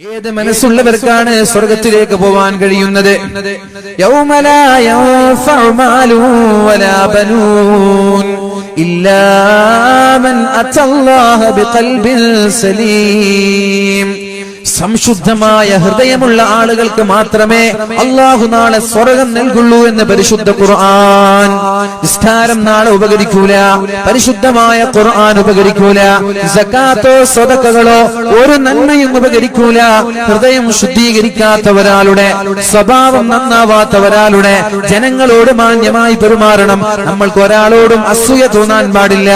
ഏത് മനസ്സുള്ളവർക്കാണ് സ്വർഗത്തിലേക്ക് പോവാൻ കഴിയുന്നത്? ഇല്ലാമൻ അച്ചല്ലാഹ ബിഖൽബിൻ സലീം. സംശുദ്ധമായ ഹൃദയമുള്ള ആളുകൾക്ക് മാത്രമേ അള്ളാഹു നാളെ സ്വർഗം നൽകുള്ളൂ എന്ന് പരിശുദ്ധ ഖുർആൻ. നിസ്കാരം നാളെ ഉപകരിക്കൂല പരിശുദ്ധമായ ഖുർആൻ ഉപകരിക്കൂല സക്കാത്തോ സ്വതക്കകളോ ഒരു നന്മയും ഉപകരിക്കൂല. ഹൃദയം ശുദ്ധീകരിക്കാത്തവരാളുടെ സ്വഭാവം നന്നാവാത്തവരാളുടെ ജനങ്ങളോട് മാന്യമായി പെരുമാറണം. നമ്മൾക്ക് ഒരാളോടും അസൂയ തോന്നാൻ പാടില്ല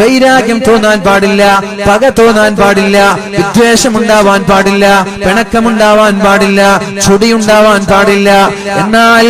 വൈരാഗ്യം തോന്നാൻ പാടില്ല പക തോന്നാൻ പാടില്ല വിദ്വേഷം ഉണ്ടാവാൻ പാടില്ല. പിണക്കമുണ്ടാവാൻ പാടില്ല ചുടിയുണ്ടാവാൻ പാടില്ല. എന്നാൽ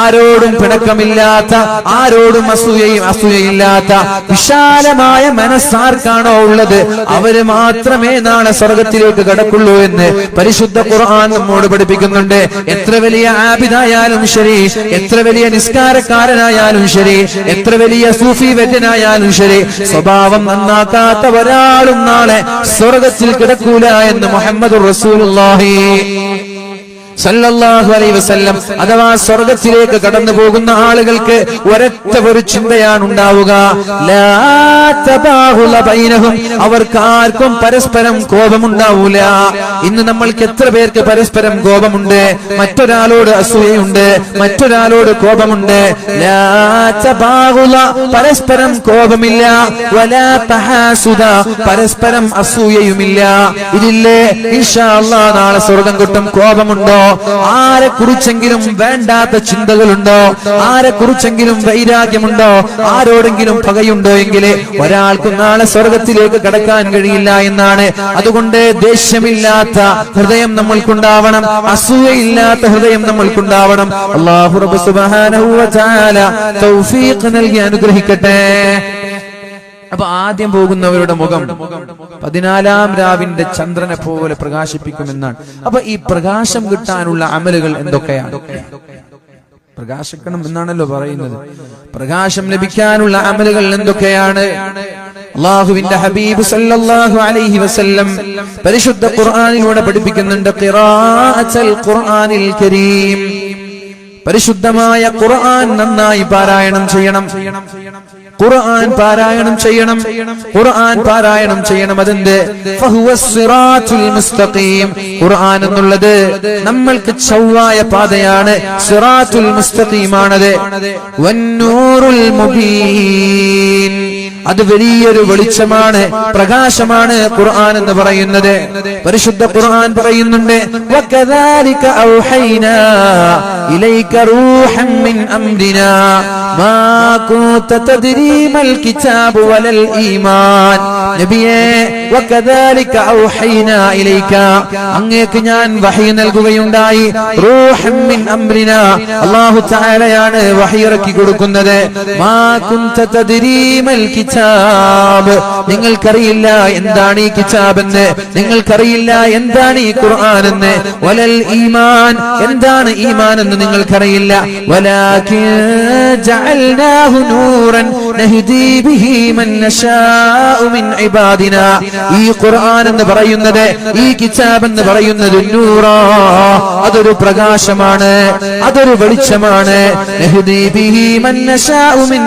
ആരോടും പിണക്കമില്ലാത്ത ആരോടും അസൂയയും അസൂയയില്ലാത്ത വിശാലമായ മനസ്സാർക്കാണോ ഉള്ളത്? അവർ മാത്രമേ നാളെ സ്വർഗത്തിലേക്ക് കടക്കുള്ളൂ എന്ന് പരിശുദ്ധ ഖുർആൻ നമ്മോട് പഠിപ്പിക്കുന്നുണ്ട്. എത്ര വലിയ ആബിദായാലും ശരി എത്ര വലിയ നിസ്കാരക്കാരനായാലും ശരി എത്ര വലിയ സൂഫി വെറ്റനായാലും ശരി സ്വഭാവം നന്നാക്കാത്ത ഒരാളും നാളെ സ്വർഗത്തിൽ കിടക്കൂല എന്ന് മുഹമ്മദ് റസൂലുള്ളാഹി. സല്ലല്ലാഹു അലൈഹി വസല്ലം അഥവാ സ്വർഗത്തിലേക്ക് കടന്നു പോകുന്ന ആളുകൾക്ക് ഒരൊറ്റ ഒരു ചിന്തയാണ് ഉണ്ടാവുക. അവർക്ക് ആർക്കും പരസ്പരം കോപമുണ്ടാവൂല. ഇന്ന് നമ്മൾക്ക് എത്ര പേർക്ക് പരസ്പരം കോപമുണ്ട്? മറ്റൊരാളോട് അസൂയയുണ്ട് മറ്റൊരാളോട് കോപമുണ്ട്. പരസ്പരം കോപമില്ല. പരസ്പരം അസൂയയുമില്ല. ഇതില്ലേ ഇൻഷാ നാളെ സ്വർഗം കിട്ടും കോപമുണ്ടോ? ആരെ കുറിച്ചെങ്കിലും വേണ്ടാത്ത ചിന്തകളുണ്ടോ? ആരെ കുറിച്ചെങ്കിലും വൈരാഗ്യമുണ്ടോ? ആരോടെങ്കിലും പകയുണ്ടോ എങ്കിൽ ഒരാൾക്ക് നാളെ സ്വർഗത്തിലേക്ക് കടക്കാൻ കഴിയില്ല എന്നാണ്. അതുകൊണ്ട് ദേഷ്യമില്ലാത്ത ഹൃദയം നമ്മൾക്കുണ്ടാവണം. അസൂയയില്ലാത്ത ഹൃദയം നമ്മൾക്കുണ്ടാവണം. അള്ളാഹു നൽകി അനുഗ്രഹിക്കട്ടെ. അപ്പൊ ആദ്യം പോകുന്നവരുടെ മുഖം പതിനാലാം രാവിന്റെ ചന്ദ്രനെ പോലെ പ്രകാശിപ്പിക്കുമെന്നാണ്. അപ്പൊ ഈ പ്രകാശം കിട്ടാനുള്ള അമലുകൾ എന്തൊക്കെയാണ്? പ്രകാശിക്കണം എന്നാണല്ലോ പറയുന്നത്. പ്രകാശം ലഭിക്കാനുള്ള അമലുകൾ എന്തൊക്കെയാണ്? അള്ളാഹുവിന്റെ ഹബീബ് സല്ലല്ലാഹു അലൈഹി വസല്ലം പരിശുദ്ധ ഖുർആനിലൂടെ പഠിപ്പിക്കുന്നുണ്ട് ഖിറാഅത്തുൽ ഖുർആനിൽ കരീം. പരിശുദ്ധമായ ഖുർആൻ നന്നായി പാരായണം ചെയ്യണം. ഖുർആൻ പാരായണം ചെയ്യണം. ഖുർആൻ പാരായണം ചെയ്യണം. അതിന്റെ മുസ്തഖീം. ഖുർആൻ എന്നുള്ളത് നമ്മൾക്ക് ചൊവ്വായ പാതയാണ്. സിറാത്തുൽ മുസ്തഖീമാണത്. വന്നൂറുൽ മുബീൻ. അത് വലിയൊരു വെളിച്ചമാണ് പ്രകാശമാണ് ഖുർആൻ എന്ന് പറയുന്നത്. പരിശുദ്ധ ഖുർആൻ പറയുന്നുണ്ട് വകദാലിക ഔഹൈനാ ഇലൈക റൂഹൻ മിൻ അംരിനാ മാ കിതാബ് വലൽ ഈമാൻ. നബിയേ വകദാലിക ഔഹൈനാ ഇലൈക. അങ്ങേക്ക് ഞാൻ വഹി നൽകുകയുണ്ടായി റൂഹൻ മിൻ അംരിനാ. അല്ലാഹു തആലയാണ് വഹി ഇറക്കി കൊടുക്കുന്നത് മാ കുൻത തദ്രീ മൽ കിതാബ്. നിങ്ങൾക്കറിയില്ല എന്താണ് ഈ കിതാബ് എന്ന് നിങ്ങൾക്കറിയില്ല എന്താണ് ഈ ഖുർആൻ എന്ന് വലൽ ഈമാൻ. എന്താണ് ഈമാൻ എന്ന് നിങ്ങൾക്കറിയില്ല. വലാകിൻ ജഅൽനാഹു നൂറൻ ഈ ഖുർആൻ എന്ന് പറയുന്നത് ഈ കിതാബ് എന്ന് പറയുന്നത് നൂറാ. അതൊരു പ്രകാശമാണ് അതൊരു വെളിച്ചമാണ്. നഹ്ദി ബിഹി മൻ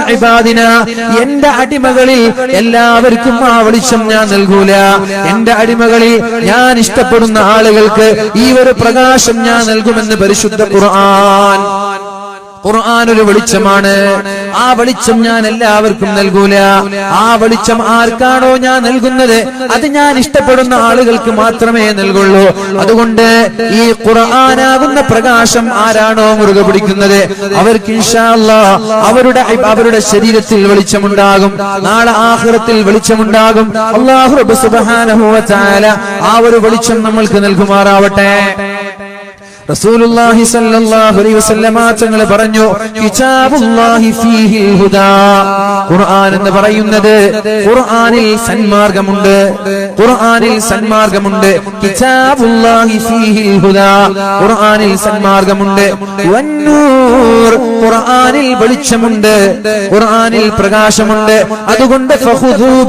ഇബാദിനാ. എന്റെ അടിമകളിൽ എല്ലാവർക്കും ആ വെളിച്ചം ഞാൻ നൽകൂല. എന്റെ അടിമകളിൽ ഞാൻ ഇഷ്ടപ്പെടുന്ന ആളുകൾക്ക് ഈ ഒരു പ്രകാശം ഞാൻ നൽകുമെന്ന് പരിശുദ്ധ ഖുർആൻ. ഖുർആൻ ഒരു വെളിച്ചമാണ്. ആ വെളിച്ചം ഞാൻ എല്ലാവർക്കും നൽകൂല. ആ വെളിച്ചം ആർക്കാണോ ഞാൻ നൽകുന്നത്? അത് ഞാൻ ഇഷ്ടപ്പെടുന്ന ആളുകൾക്ക് മാത്രമേ നൽകുള്ളൂ. അതുകൊണ്ട് ഈ ഖുർആനാകുന്ന പ്രകാശം ആരാണോ മുറുകെ പിടിക്കുന്നത്? അവർക്ക് അവരുടെ അവരുടെ ശരീരത്തിൽ വെളിച്ചമുണ്ടാകും. നാളെ ആഖിറത്തിൽ വെളിച്ചമുണ്ടാകും. അള്ളാഹു ആ ഒരു വെളിച്ചം നമ്മൾക്ക് നൽകുമാറാവട്ടെ. റസൂലുള്ളാഹി അലൈഹി വസല്ലമ പറഞ്ഞു കിതാബുല്ലാഹി ഫീഹിൽ ഹുദാ. ഖുർആൻ എന്ന് പറയുന്നത് ഖുർആനിൽ സന്മാർഗമുണ്ട് ഖുർആനിൽ സന്മാർഗമുണ്ട്. കിതാബുല്ലാഹി ഫീഹിൽ ഹുദാ. ഖുർആനിൽ സന്മാർഗമുണ്ട്. വന്നൂർ ഖുർആനിൽ വെളിച്ചമുണ്ട് ഖുർആനിൽ പ്രകാശമുണ്ട്. അതുകൊണ്ട്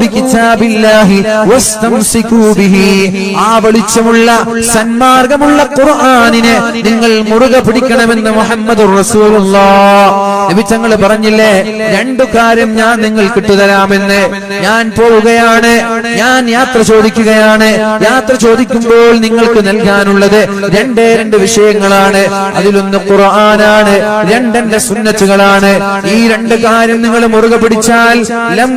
ബികിതാബില്ലാഹി വസ്തംസികൂ ബിഹി. ആ വെളിച്ചമുള്ള സന്മാർഗമുള്ള ഖുർആനിനെ നിങ്ങൾ മുറുകെ പിടിക്കണമെന്ന് മുഹമ്മദ് നബി തങ്ങൾ പറഞ്ഞില്ലേ രണ്ടു കാര്യം ഞാൻ നിങ്ങൾക്ക് ഇട്ടുതരാമെന്ന് ഞാൻ പോവുകയാണ് ഞാൻ യാത്ര ചോദിക്കുകയാണ്. യാത്ര ചോദിക്കുമ്പോൾ നിങ്ങൾക്ക് നൽകാനുള്ളത് രണ്ടേ രണ്ട് വിഷയങ്ങളാണ്. അതിലൊന്ന് ഖുർആനാണ് രണ്ടെന്റെ സുന്നത്തുകളാണ്. ഈ രണ്ട് കാര്യം നിങ്ങൾ മുറുകെ പിടിച്ചാൽ ലം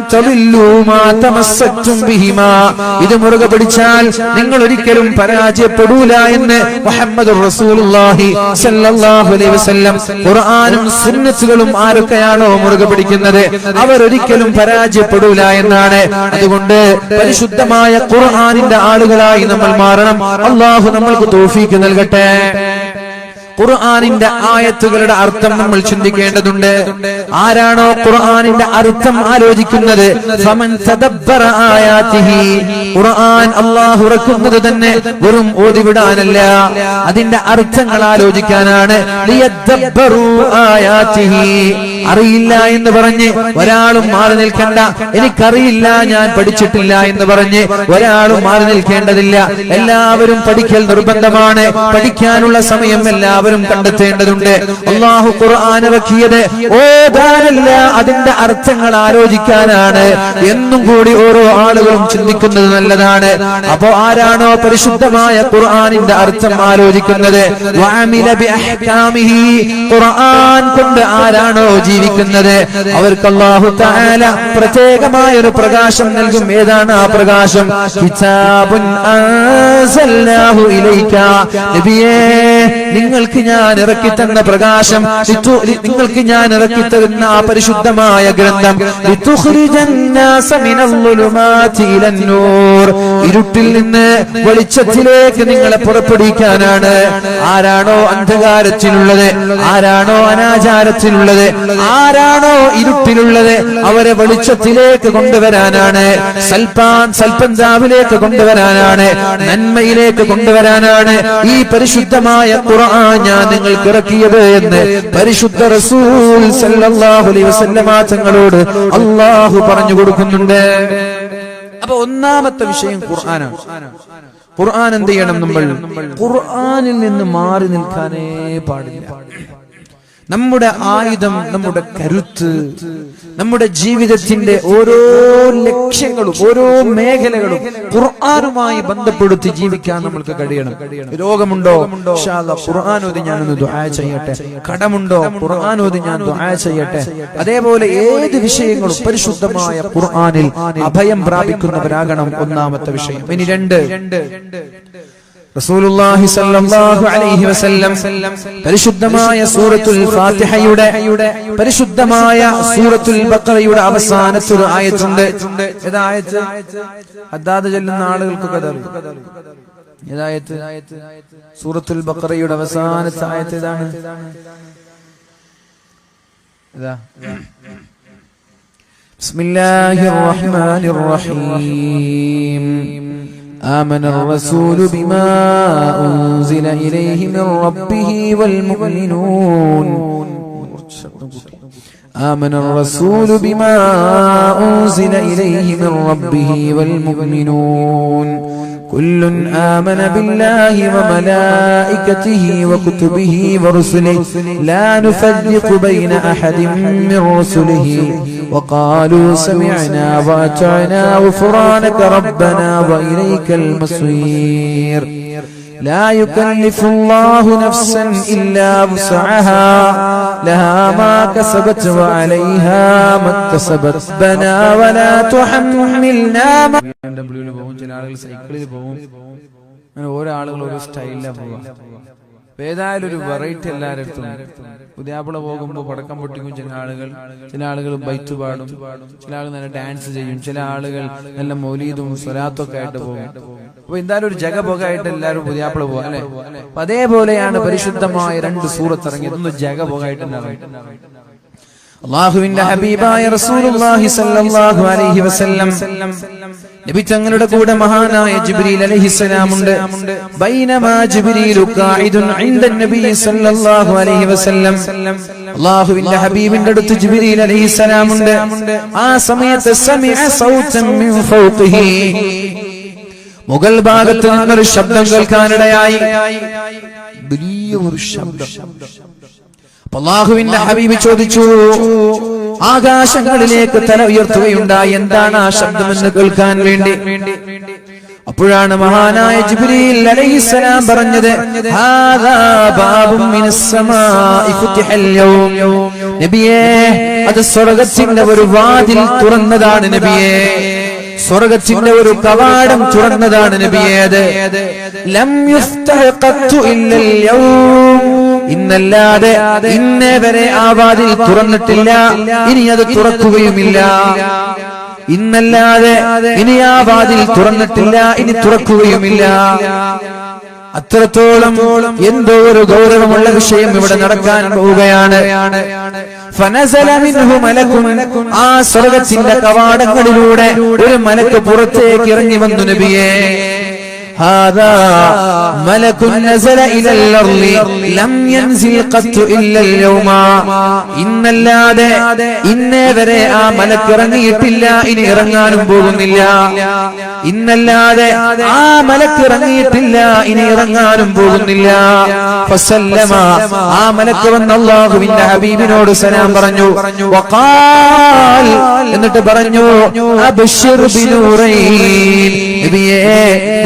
ഇത് മുറുകെ പിടിച്ചാൽ നിങ്ങൾ ഒരിക്കലും പരാജയപ്പെടൂല എന്ന് മുഹമ്മദ് റസൂലുള്ളാഹി സല്ലല്ലാഹു അലൈഹി വസല്ലം ഖുർആനും സുന്നത്തുകളും ആരൊക്കെയാണോ മുറുകെ പിടിക്കുന്നത്? അവരൊരിക്കലും പരാജയപ്പെടൂല എന്നാണ്. അതുകൊണ്ട് പരിശുദ്ധമായ ഖുർആനിന്റെ ആളുകളായി നമ്മൾ മാറണം. അള്ളാഹു നമ്മൾക്ക് തോഫീക്ക് നൽകട്ടെ. ഖുർആാനിന്റെ ആയത്തുകളുടെ അർത്ഥം നമ്മൾ ചിന്തിക്കേണ്ടതുണ്ട്. ആരാണോ ഖുർആാനിന്റെ അർത്ഥം ആലോചിക്കുന്നത്? ഖുർആൻ തന്നെ വെറും ഓതിവിടാനല്ല അതിന്റെ അർത്ഥങ്ങൾ ആലോചിക്കാനാണ്. അറിയില്ല എന്ന് പറഞ്ഞ് ഒരാളും മാറി നിൽക്കണ്ട. എനിക്കറിയില്ല ഞാൻ പഠിച്ചിട്ടില്ല എന്ന് പറഞ്ഞ് ഒരാളും മാറി നിൽക്കേണ്ടതില്ല. എല്ലാവരും പഠിക്കൽ നിർബന്ധമാണ്. പഠിക്കാനുള്ള സമയം എല്ലാവരും കണ്ടെത്തേണ്ടതുണ്ട്. അള്ളാഹു ഖുർആൻ ഓതാനല്ല അതിന്റെ അർത്ഥങ്ങൾ ആലോചിക്കാനാണ്. എന്നും കൂടി ഓരോ ആളുകളും ചിന്തിക്കുന്നത് നല്ലതാണ്. അപ്പോ ആരാണോ പരിശുദ്ധമായ ഖുർആാനിന്റെ അർത്ഥം ആലോചിക്കുന്നത്? ഖുർആൻ കൊണ്ട് ആരാണോ ജീവിക്കുന്നത്. അവർക്ക് അള്ളാഹു താല പ്രത്യേകമായ ഒരു പ്രകാശം നൽകും. ഏതാണ് ആ പ്രകാശം? നിങ്ങൾക്ക് ഞാൻ ഇറക്കി തന്ന പ്രകാശം നിങ്ങൾക്ക് ഞാൻ ഇറക്കി തരുന്ന ആ പരിശുദ്ധമായ ഗ്രന്ഥം. ഇരുട്ടിൽ നിന്ന് വെളിച്ചത്തിലേക്ക് നിങ്ങളെ പുറപ്പെടുവിക്കാനാണ്. ആരാണോ അന്ധകാരത്തിലുള്ളത്? ആരാണോ അനാചാരത്തിലുള്ളത്? ആരാണോ ഇരുട്ടിലുള്ളത് അവരെ വെളിച്ചത്തിലേക്ക് കൊണ്ടുവരാനാണ്. സൽപാൻ സൽപഞ്ചാവിലേക്ക് കൊണ്ടുവരാനാണ്. നന്മയിലേക്ക് കൊണ്ടുവരാനാണ്. ഈ പരിശുദ്ധമായ ഖുർആൻ ഞാൻ നിങ്ങൾക്ക് ഇറക്കിയത് എന്ന് പരിശുദ്ധ റസൂൽ സല്ലല്ലാഹു അലൈഹി വസല്ലമ തങ്ങളോട് അള്ളാഹു പറഞ്ഞു കൊടുക്കുന്നുണ്ട്. അപ്പൊ ഒന്നാമത്തെ വിഷയം ഖുർആനാണ്. ഖുർആൻ എന്ത് ചെയ്യണം നമ്മൾ? ഖുർആനിൽ നിന്ന് മാറി നിൽക്കാനേ പാടില്ല. നമ്മുടെ ആയുധം നമ്മുടെ കരുത്ത് നമ്മുടെ ജീവിതത്തിന്റെ ഓരോ ലക്ഷ്യങ്ങളും ഓരോ മേഖലകളും ഖുർആാനുമായി ബന്ധപ്പെടുത്തി ജീവിക്കാൻ നമ്മൾക്ക് കഴിയണം. രോഗമുണ്ടോ? ഓതി ഞാനൊന്ന് ദുആ ചെയ്യട്ടെ. കടമുണ്ടോ? ഖുർആൻ ഓതി ഞാൻ ദുആ ചെയ്യട്ടെ. അതേപോലെ ഏത് വിഷയങ്ങളും പരിശുദ്ധമായ ഖുർആാനിൽ അഭയം പ്രാപിക്കുന്നവരാകണം ഒന്നാമത്തെ വിഷയം. ഇനി രണ്ട്. റസൂലുള്ളാഹി സ്വല്ലല്ലാഹു അലൈഹി വസല്ലം പരിശുദ്ധമായ സൂറത്തുൽ ഫാത്തിഹയുടെ പരിശുദ്ധമായ സൂറത്തുൽ ബഖറയുടെ അവസാനത്തെ ഒരു ആയത്തുണ്ട് ഏതായത്ത് അദ്ദാദ് ചെല്ലുന്ന ആളുകൾക്കൊക്കെ അതറിയാം ഏതായത്ത് സൂറത്തുൽ ബഖറയുടെ അവസാനത്തെ ആയത്ത് ഏതാണ് ഇതാ بسم الله الرحمن الرحيم آمن الرسول بما أنزل إليه من ربه والمؤمنون. آمن الرسول بما أنزل إليه من ربه والمؤمنون. كل آمن بالله وملائكته وكتبه ورسله. لا نفرق بين أحد من رسله. وقالوا سمعنا وأطعنا غفرانك ربنا وإليك المصير. لا يكلف الله نفسا إلا وسعها لها ما كسبت وعليها ما اكتسبت بنا ولا تحملنا ما ഡബ്ല്യൂല് പോകും ചില ആളുകൾ സൈക്കിളിൽ പോകും അങ്ങനെ ഓരോ ആളുകൾ ഓരോ സ്റ്റൈലിലാണ് പോവുക അപ്പൊ ഏതായാലും ഒരു വെറൈറ്റി എല്ലാവരും പുതിയാപ്പിള പോകുമ്പോൾ പടക്കം പൊട്ടിക്കും ചില ആളുകൾ. ചില ആളുകൾ. ബൈറ്റ് പാടും. ചില ആളുകൾ നല്ല ഡാൻസ് ചെയ്യും. ചില ആളുകൾ നല്ല മൊലീതും സ്വലാത്തും ഒക്കെ ആയിട്ട് പോകും. അപ്പൊ എന്തായാലും ഒരു ജഗപൊകായിട്ട് എല്ലാവരും പുതിയാപ്പിള പോകും. അല്ലെ? അപ്പൊ അതേപോലെയാണ് പരിശുദ്ധമായ രണ്ട് സൂറത്ത് ഇറങ്ങിയത് ഒന്ന് ജഗപൊകായിട്ട് തന്നെ അള്ളാഹുവിന്റെ ഹബീബായ റസൂലുള്ളാഹി സല്ലല്ലാഹു അലൈഹി വസല്ലം. നബി തങ്ങളുടെ കൂടെ മഹാനായ ജിബ്രീൽ അലൈഹിസ്സലാം ഉണ്ട് ബൈനമാ ജിബ്രീലു ഖായിദുൻ ഇൻദ നബി സല്ലല്ലാഹു അലൈഹി വസല്ലം. അല്ലാഹുവിന്റെ ഹബീബിന്റെ അടുത്ത് ജിബ്രീൽ അലൈഹിസ്സലാം ഉണ്ട് ആ സമയത്ത് സമിഅ സൗതൻ മിൻ ഫൗതിഹി മുഗൾ ഭാഗത്ത് നിന്നൊരു ശബ്ദം കേൾക്കാനിടയായി. വലിയ ഒരു ശബ്ദം അല്ലാഹുവിന്റെ ഹബീബ് ചോദിച്ചു ആകാശങ്ങളിലേക്ക് തല ഉയർത്തുകയുണ്ടായി. എന്താണ് ആ ശബ്ദമെന്ന് കേൾക്കാൻ വേണ്ടി? അപ്പോഴാണ് മഹാനായ ജിബ്രീൽ അലൈഹിസ്സലാം പറഞ്ഞത് ഫുതിഹൽ യൗം. നബിയേ അത് സ്വർഗത്തിന്റെ ഒരു വാതിൽ തുറന്നതാണ് നബിയേ. സ്വർഗത്തിന്റെ ഒരു കവാടം തുറന്നതാണ് നബിയേ അത്. ലം യുഫ്തഹ യൗം. ഇന്നല്ലാതെ ഇന്നേ വരെ ആ വാതിൽ തുറന്നിട്ടില്ല. ഇനി അത് തുറക്കുകയുമില്ല. ഇന്നല്ലാതെ ഇനി ആ വാതിൽ തുറന്നിട്ടില്ല. ഇനി തുറക്കുകയുമില്ല. അത്രത്തോളം എന്തോ ഒരു ഗൗരവമുള്ള വിഷയം ഇവിടെ നടക്കാൻ പോവുകയാണ്. ആ സ്വർഗത്തിന്റെ കവാടങ്ങളിലൂടെ ഒരു മലക്ക് പുറത്തേക്ക് ഇറങ്ങി വന്നു നബിയേ. هذا ملك نزل إلى الأرض لم ينزل قط إلا اليوم ഇന്നല്ലാതെ ഇന്നേ വരെ ആ മലക്ക് ഇറങ്ങിയിട്ടില്ല ഇനി ഇറങ്ങാനും പോകുന്നില്ല ഇന്നല്ലാതെ ആ മലക്ക് ഇറങ്ങിയിട്ടില്ല ഇനി ഇറങ്ങാനും പോകുന്നില്ല. ആ മലക്ക് വന്ന അള്ളാഹുവിന്റെ ഹബീബിനോട് സലാം പറഞ്ഞു. എന്നിട്ട് പറഞ്ഞു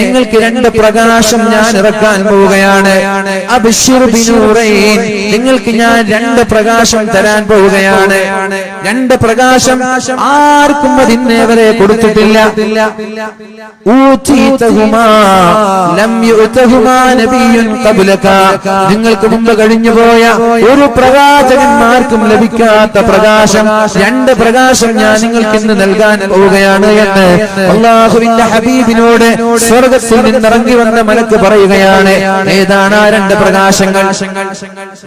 നിങ്ങൾക്ക് രണ്ട് പ്രകാശം ഞാൻ ഇറക്കാൻ പോവുകയാണ്. നിങ്ങൾക്ക് ഞാൻ രണ്ട് പ്രകാശം തരാൻ പോവുകയാണ്. രണ്ട് പ്രകാശം ആർക്കും അതിന്നേവരെ കൊടുത്തിട്ടില്ല. നിങ്ങൾക്ക് മുമ്പ് കഴിഞ്ഞു പോയ ഒരു പ്രവാചകന്മാർക്കും ലഭിക്കാത്ത പ്രകാശം രണ്ട് പ്രകാശം ഞാൻ നിങ്ങൾക്ക് ഇന്ന് നൽകാൻ പോവുകയാണ് എന്ന് അള്ളാഹുവിന്റെ ഹബീബിനോട് സ്വർഗത്തിൽ നിന്നിറങ്ങി വന്ന മലക്ക് പറയുകയാണ്. ഏതാണ് ആ രണ്ട് പ്രകാശങ്ങൾ?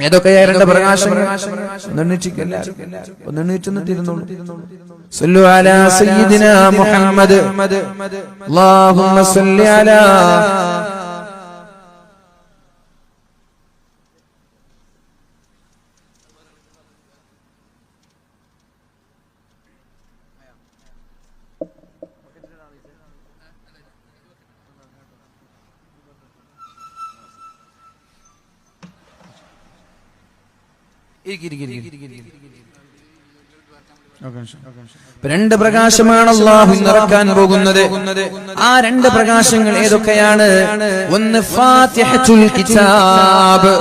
ഏതൊക്കെയാ രണ്ട് ഒന്നെണ്ണിച്ചിക്കല്ല ഒന്നെണ്ണിച്ചെന്നിട്ടിരുന്നുള്ളൂ صلوا على سيدنا محمد. اللهم صل على രണ്ട് പ്രകാശമാണ് അള്ളാഹു നിറക്കാൻ പോകുന്നത്. ആ രണ്ട് പ്രകാശങ്ങൾ ഏതൊക്കെയാണ്? ഒന്ന് ഫാത്തിഹത്തുൽ കിതാബ്.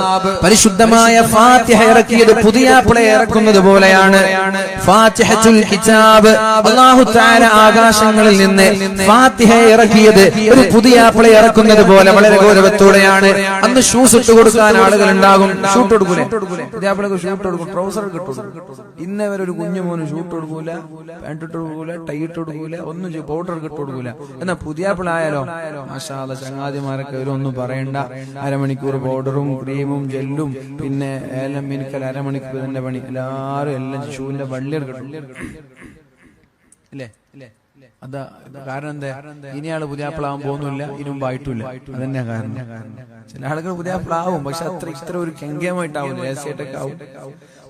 പരിശുദ്ധമായ ഫാത്തിഹ ഇറക്കിയത് പുതിയ ഇറക്കുന്നത് പോലെയാണ്. ഫാത്തിഹത്തുൽ കിതാബ്. അള്ളാഹു താര ആകാശങ്ങളിൽ നിന്ന് ഫാത്തിഹ ഇറക്കിയത് ഒരു പുതിയ പിള ഇറക്കുന്നത് പോലെ വളരെ ഗൗരവത്തോടെയാണ്. അന്ന് ഷൂസ് ഇട്ട് കൊടുക്കാൻ ആളുകൾ ഉണ്ടാകും. ഷൂട്ട് ഷൂട്ട് കൊടുക്കും. ട്രൗസർ ഒരു കുഞ്ഞു മോന് കൊടുക്കൂല പാന്റ് ഇട്ട് കൊടുക്കൂല ടൈ ഇട്ട് കൊടുക്കൂല ഒന്നും പൗഡർ ഇട്ട് കൊടുക്കൂല എന്നാ പുതിയ ആപ്പിളായാലോ മാഷാല ചങ്ങാതിമാരൊക്കെ ഇവരൊന്നും പറയണ്ട. അരമണിക്കൂർ പൗഡറും ക്രീമും ജെല്ലും പിന്നെ ഏലം മിനുക്കൽ അരമണിക്കൂർ തന്നെ പണി. എല്ലാരും എല്ലാം ഷൂവിന്റെ വള്ളി അല്ലേ ഇല്ലേ? അതാ കാരണം എന്താ? ഇനിയാൾ പുതിയ ആപ്പിളാവാൻ പോകുന്നില്ല ഇനി മുമ്പ് ആയിട്ടില്ല. അതന്നെ കാരണം. ചില ആളുകൾ പുതിയ ആപ്പിളാവും പക്ഷെ അത്ര ഇത്ര ഒരു കെങ്കേമായിട്ടാവും രഹസ്യമായിട്ടൊക്കെ ആവും.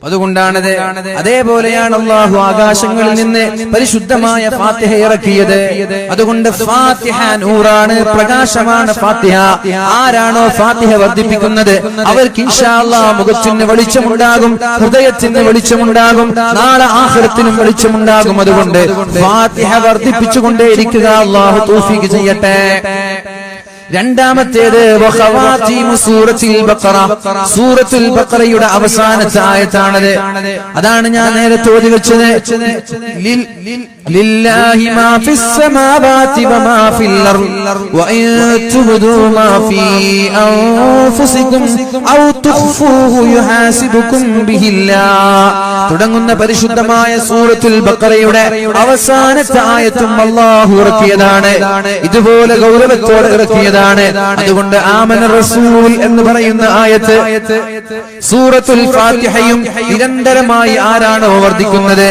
അതുകൊണ്ടാണത് അതേപോലെയാണ് അള്ളാഹു ആകാശങ്ങളിൽ നിന്ന് പരിശുദ്ധമായ ഫാത്തിഹ ഇറക്കിയത്. അതുകൊണ്ട് ഫാത്തിഹ നൂറാണ് പ്രകാശമാണ് ഫാത്തിഹ. ആരാണോ ഫാത്തിഹ വർദ്ധിപ്പിക്കുന്നത്? അവർക്ക് ഇൻഷാല്ലാ മുഖത്തിന് വെളിച്ചമുണ്ടാകും ഹൃദയത്തിന് വെളിച്ചമുണ്ടാകും നാളെ ആഹൃത്തിനും വെളിച്ചമുണ്ടാകും. അതുകൊണ്ട് ഫാത്തിഹ വർദ്ധിപ്പിച്ചുകൊണ്ടേയിരിക്കുക. അള്ളാഹു തൗഫീഖ് ചെയ്യട്ടെ. രണ്ടാമത്തേത് സൂറത്തുൽ ബഖറ. സൂറത്തുൽ ബഖറയുടെ അവസാനത്തെ ആയത്താണത്. അതാണ് ഞാൻ നേരത്തെ ഓതി വെച്ചത്. لله ما في السماوات وما في الأرض وإن تبدوا ما في أنفسكم أو تخفوه يحاسبكم به الله തുടങ്ങുന്ന പരിശുദ്ധമായ സൂറത്തുൽ ബക്കറയുടെ അവസാനത്തെ ആയത്തും അള്ളാഹു ഇറക്കിയതാണ് ഇതുപോലെ ഗൗരവത്തോടെ ഇറക്കിയതാണ് അതുകൊണ്ട് ആമന റസൂൽ എന്ന് പറയുന്ന ആയത്ത് സൂറത്തുൽ ഫാത്തിഹയും നിരന്തരമായി ആരാണോ വർദ്ധിക്കുന്നത്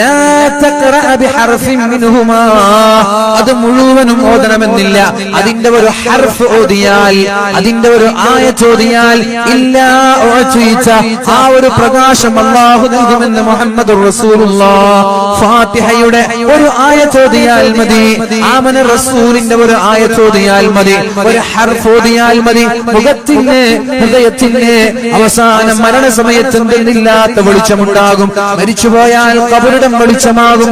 ലാ തഖ്റഅ ബിഹർഫിൻ മിൻഹുമാ. അത് മുഴുവനും ഓതണമെന്നില്ല. അതിന്റെ ഒരു ഹർഫ് ഓതിയാൽ അതിന്റെ ഒരു ആയ ചോദിയാൽ ഇല്ല. ആ ഒരു പ്രകാശം അള്ളാഹു നൽകുമെന്ന് മുഹമ്മദ് ഫാത്തിഹയുടെ ഒരു ആയ ചോദിയാൽ മതി. ആമന റസൂലിന്റെ ഒരു ആയ ചോദിയാൽ മതി. ഒരു ഹർഫ് ഓതിയാൽ മതി. മുഖത്തിന് ഹൃദയത്തിന് അവസാനം മരണസമയത്ത് എന്തെന്നില്ലാത്ത വെളിച്ചമുണ്ടാകും. മരിച്ചുപോയാൽ കബറിടം വെളിച്ചമാകും.